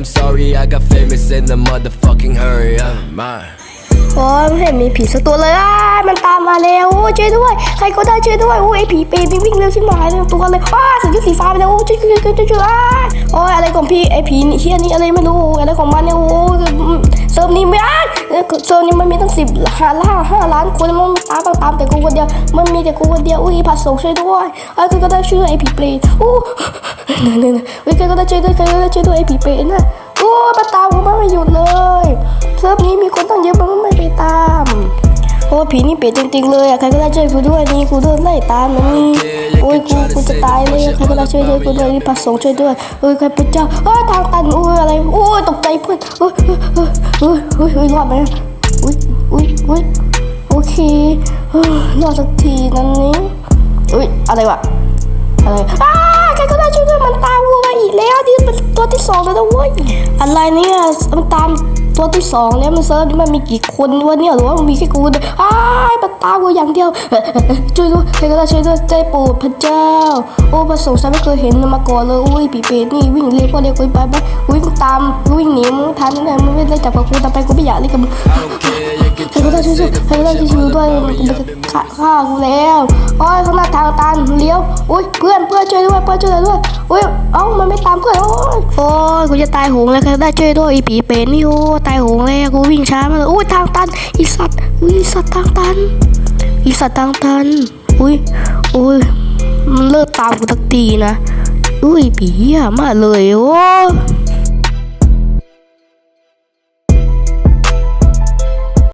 I'm sorry I got famous in the motherfucking hurry I'm mine โอ้ยไม่เห็นมีผีสักตัวเลยอะมันตามมาแล้วโอ้ช่วยด้วยใครก็ได้ช่วยด้วยโอ้ยไอ้ผีเปรตวิ่งเร็วชิบหายเลยตัวเลยอ้าใส่ชุดสีฟ้าไปแล้วโอ้ช่วยช่วยช่วยช่วยช่วยอ้าโอ้ยอะไรของพี่ไอ้ผีนี่เชี่ยนี่อะไรไม่รู้อะไรของมันเนี่ย เซิร์ฟนี้มันมีตั้งสิบห้าล้านห้าล้านคนมันตามตามแต่กูคนเดียวมันมีแต่กูคนเดียวอุ้ยผัดส่งช่วยด้วยไอ้คือก็ได้ชื่อไอพีเปรตโอ้เนี่ยเนี่ยเนี่ยเฮ้ยใครก็ได้ช่วยด้วยใครก็ได้ช่วยด้วยไอพีเปรตน่ะโอ้ยมันตามกูมาไม่หยุดเลยเซิร์ฟนี้มีคนตั้งเยอะมันไม่ไปตาม โอ้ผีนี่เปรตจริงๆเลยอะใครก็ได้ช่วยกูด้วยนี่กูโดนไล่ตามนะนี่โอ้ยกูกูจะตายเลยใครก็ได้ช่วยด้วยกูด้วยนี่ปัสสงค์ช่วยด้วยเอ้ยใครเป็นเจ้าเอ้ยทางตันโอ้ยอะไรโอ้ยตกใจเพื่อนเอ้ยเอ้ยเอ้ยเอ้ยเอ้ยรอดไหมอุ้ยอุ้ยอุ้ยโอเคเฮ้ยรอดสักทีนั้นนี้อุ้ยอะไรวะอะไรอ้าใครก็ได้ช่วยด้วยมันตามกูมาอีกแล้วนี่เป็นตัวที่สองแล้วนะเว้ยอะไรเนี่ยมันตาม ตัวที่สองแล้วมันเซิร์ฟนี่มันมีกี่คนวะเนี่ยหรือว่ามันมีแค่กูเดียวอ้ายมันตามกูอย่างเดียวช่วยด้วยใครก็ได้ช่วยด้วยใจโปรดพระเจ้า โอ้พระสงฆ์ฉันไม่เคยเห็นมันมาก่อนเลยอุ้ยปีเปรตนี่วิ่งเร็วก็เร็วเกินไปไหมวิ่งตามวิ่งหนีมึงทันนั่นแหละมึงไม่ได้จับกับกูแต่ไปกูไม่อยากเล่นกับมึงใครก็ได้ช่วยด้วยใครก็ได้ช่วยช่วยด้วยมันจะฆ่าฆ่ากูแล้วโอ้ยข้างหน้าทางตันเลี้ยวอุ้ยเพื่อนเพื่อนช่วยด้วยเพื่อนช่วยด้วยอุ้ยเอ้ามันไม่ตามเพื่อนโอ้ยโอ้ ยกูจะตายโหงแล้วครับได้ช่วยด้วยอีผีเป็นนี่โอ้ตายโหงแล้วกูวิ่งช้ามาเลยอุ้ยทางตันอีสัตว์อุ้ยอีสัตว์ทางตันอีสัตว์ทางตันอุ้ยอุ้ยมันเลิกตามกูทักทีนะอุ้ยผีอะมาเลยโอ้